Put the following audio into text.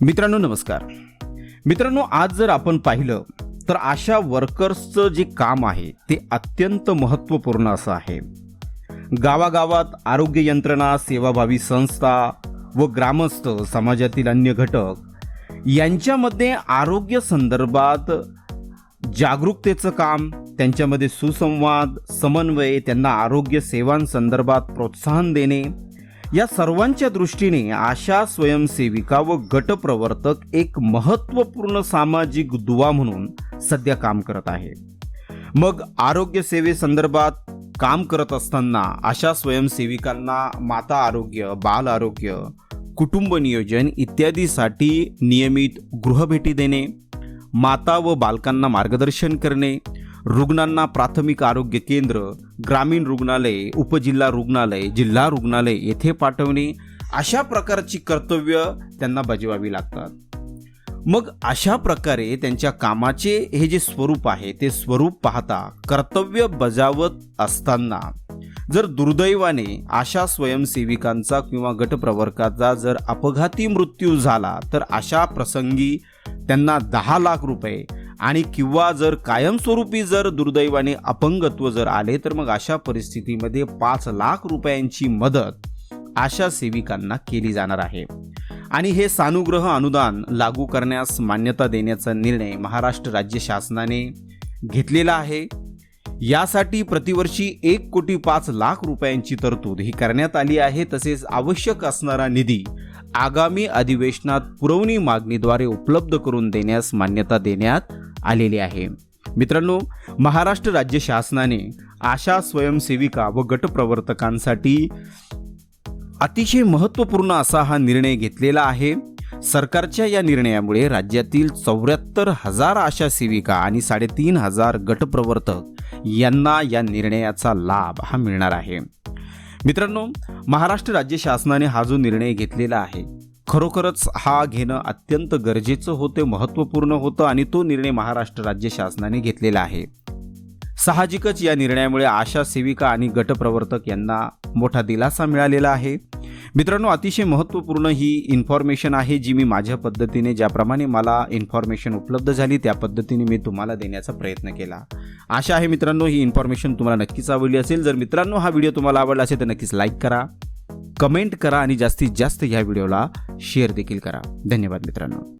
मित्रांनो नमस्कार. मित्रांनो आज जर आपण पाहिलं तर अशा वर्कर्सचं जे काम आहे ते अत्यंत महत्त्वपूर्ण असं आहे. गावागावात आरोग्य यंत्रणा सेवाभावी संस्था व ग्रामस्थ समाजातील अन्य घटक यांच्यामध्ये आरोग्य संदर्भात जागरूकतेचं काम त्यांच्यामध्ये सुसंवाद समन्वय त्यांना आरोग्य सेवांसंदर्भात प्रोत्साहन देणे या सर्वांच्या दृष्टीने आशा स्वयंसेविका व गटप्रवर्तक एक महत्त्वपूर्ण सामाजिक दुवा म्हणून सध्या काम करत आहे. मग आरोग्य सेवेसंदर्भात काम करत असताना अशा स्वयंसेविकांना माता आरोग्य बाल आरोग्य कुटुंब नियोजन इत्यादीसाठी नियमित गृहभेटी देणे माता व बालकांना मार्गदर्शन करणे रुग्णांना प्राथमिक आरोग्य केंद्र ग्रामीण रुग्णालय उपजिल्हा रुग्णालय जिल्हा रुग्णालय येथे पाठवणे अशा प्रकारची कर्तव्य त्यांना बजवावी लागतात. मग अशा प्रकारे त्यांच्या कामाचे हे जे स्वरूप आहे ते स्वरूप पाहता कर्तव्य बजावत असताना जर दुर्दैवाने अशा स्वयंसेविकांचा किंवा गटप्रवर्गाचा जर अपघाती मृत्यू झाला तर अशा प्रसंगी त्यांना दहा लाख रुपये आणि किंवा जर कायमस्वरूपी जर दुर्दैवाने अपंगत्व जर आले तर मग अशा परिस्थितीमध्ये पाच लाख रुपयांची मदत अशा सेविकांना केली जाणार आहे. आणि हे सानुग्रह अनुदान लागू करण्यास मान्यता देण्याचा निर्णय महाराष्ट्र राज्य शासनाने घेतलेला आहे. यासाठी प्रतिवर्षी एक कोटी पाच लाख रुपयांची तरतूद ही करण्यात आली आहे. तसेच आवश्यक असणारा निधी आगामी अधिवेशनात पुरवणी मागणीद्वारे उपलब्ध करून देण्यास मान्यता देण्यात आलेली आहे. मित्रांनो महाराष्ट्र राज्य शासनाने आशा स्वयंसेविका व गटप्रवर्तकांसाठी अतिशय महत्त्वपूर्ण असा हा निर्णय घेतलेला आहे. सरकारच्या या निर्णयामुळे राज्यातील चौऱ्याहत्तर हजार आशा सेविका आणि साडेतीन हजार गटप्रवर्तक यांना या निर्णयाचा लाभ हा मिळणार आहे. मित्रांनो महाराष्ट्र राज्य शासनाने हा जो निर्णय घेतलेला आहे खरोखरच हा घेणं अत्यंत गरजेचं होते महत्त्वपूर्ण होतं आणि तो निर्णय महाराष्ट्र राज्य शासनाने घेतलेला आहे. साहजिकच या निर्णयामुळे आशा सेविका आणि गटप्रवर्तक यांना मोठा दिलासा मिळालेला आहे. मित्रांनो अतिशय महत्त्वपूर्ण ही इन्फॉर्मेशन आहे जी मी माझ्या पद्धतीने ज्याप्रमाणे मला इन्फॉर्मेशन उपलब्ध झाली त्या पद्धतीने मी तुम्हाला देण्याचा प्रयत्न केला. आशा आहे मित्रांनो ही इन्फॉर्मेशन तुम्हाला नक्कीच आवडली असेल. जर मित्रांनो हा व्हिडिओ तुम्हाला आवडला असेल तर नक्कीच लाईक करा. कमेंट करा आणि जास्तीत जास्त ह्या व्हिडिओला शेअर देखील करा. धन्यवाद मित्रांनो.